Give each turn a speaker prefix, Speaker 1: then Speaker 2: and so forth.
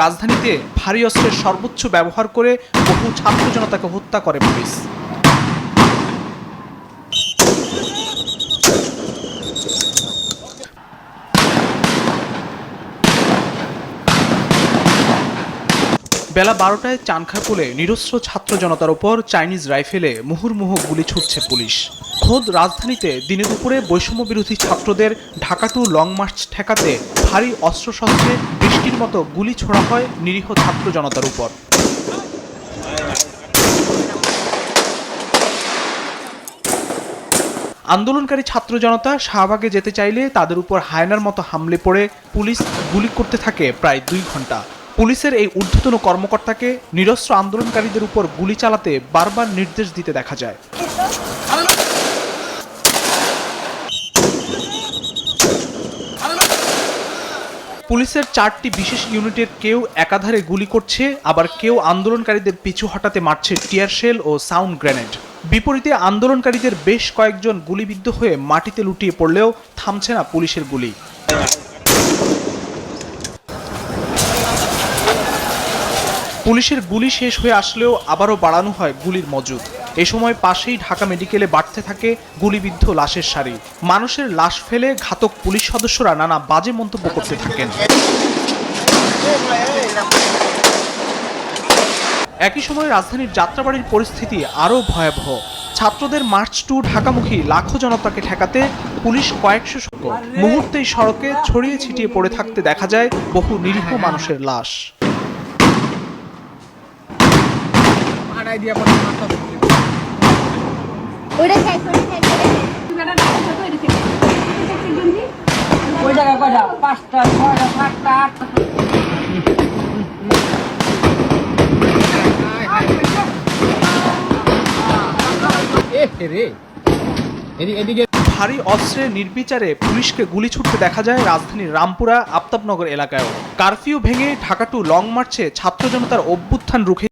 Speaker 1: রাজধানীতে ভারী অস্ত্রের সর্বোচ্চ ব্যবহার করে বহু ছাত্র জনতাকে হত্যা করে পুলিশ। বেলা বারোটায় চানখাপুলে নিরস্ত্র ছাত্র জনতার উপর চাইনিজ রাইফেলে মুহুর্মুহু গুলি ছুটছে পুলিশ। খোদ রাজধানীতে দিনে দুপুরে বৈষম্য বিরোধী ছাত্রদের ঢাকা টু লং মার্চ ঠেকাতে ভারী অস্ত্রশস্ত্রে মতো গুলি ছোড়া হয় নিরীহ ছাত্র জনতার উপর। আন্দোলনকারী ছাত্র জনতা শাহবাগে যেতে চাইলে তাদের উপর হায়নার মতো হামলে পড়ে পুলিশ গুলি করতে থাকে প্রায় দুই ঘণ্টা পুলিশের এই ঊর্ধ্বতন কর্মকর্তাকে নিরস্ত্র আন্দোলনকারীদের উপর গুলি চালাতে বারবার নির্দেশ দিতে দেখা যায়। পুলিশের চারটি বিশেষ ইউনিটের কেউ একাধারে গুলি করছে, আবার কেউ আন্দোলনকারীদের পিছু হটাতে মারছে টিয়ার শেল ও সাউন্ড গ্রেনেড। বিপরীতে আন্দোলনকারীদের বেশ কয়েকজন গুলিবিদ্ধ হয়ে মাটিতে লুটিয়ে পড়লেও থামছে না পুলিশের গুলি। পুলিশের গুলি শেষ হয়ে আসলেও আবারও বাড়ানো হয় গুলির মজুদ। এ সময় পাশেই ঢাকা মেডিকেলে বাড়তে থাকে গুলিবিদ্ধ লাশের সারি। মানুষের লাশ ফেলে ঘাতক পুলিশ সদস্যরা নানা বাজে মন্তব্য করতে থাকেন। একই সময় রাজধানীর যাত্রাবাড়ির পরিস্থিতি আরও ভয়াবহ। ছাত্রদের মার্চ টু ঢাকামুখী লাখো জনতাকে ঠেকাতে পুলিশ কয়েকশো সঙ্গ মুহূর্তেই সড়কে ছড়িয়ে ছিটিয়ে পড়ে থাকতে দেখা যায় বহু নিরীহ মানুষের লাশ।
Speaker 2: ওইটা খাই ওইটা খাই
Speaker 3: ওই জায়গায় কয়টা? পাঁচটা ছয়টা সাতটা আটটা।
Speaker 1: ভারী অস্ত্রের নির্বিচারে পুলিশকে গুলি ছুটতে দেখা যায় রাজধানীর রামপুরা আফতাবনগর এলাকায়ও। কারফিউ ভেঙে ঢাকা টু লং মার্চে ছাত্র জনতার অভ্যুত্থান রুখে